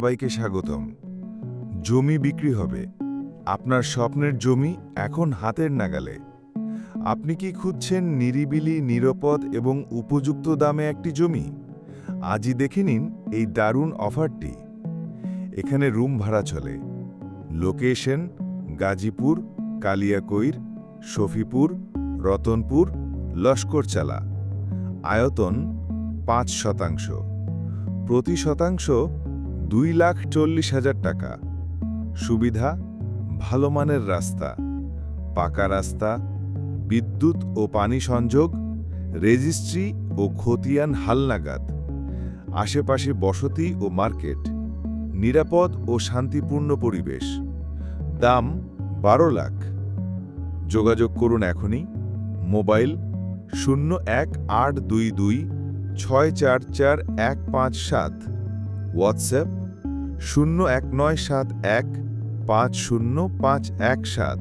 সবাইকে স্বাগতম। জমি বিক্রি হবে। আপনার স্বপ্নের জমি এখন হাতের নাগালে। আপনি কি খুঁজছেন নিরিবিলি, নিরাপদ এবং উপযুক্ত দামে একটি জমি? আজই দেখে নিন এই দারুণ অফারটি। এখানে রুম ভাড়া চলে। লোকেশন গাজীপুর, কালিয়াকৈর, শফিপুর, রতনপুর, লস্করচালা। আয়তন পাঁচ শতাংশ। প্রতি শতাংশ দুই লাখ চল্লিশ হাজার টাকা। সুবিধা ভালো মানের রাস্তা, পাকা রাস্তা, বিদ্যুৎ ও পানি সংযোগ, রেজিস্ট্রি ও খতিয়ান হালনাগাদ, আশেপাশে বসতি ও মার্কেট, নিরাপদ ও শান্তিপূর্ণ পরিবেশ। দাম বারো লাখ। যোগাযোগ করুন এখনই। মোবাইল শূন্য এক আট দুই দুই ছয় চার চার এক পাঁচ সাত। হোয়াটসঅ্যাপ শূন্য এক নয় সাত এক পাঁচ শূন্য পাঁচ এক সাত।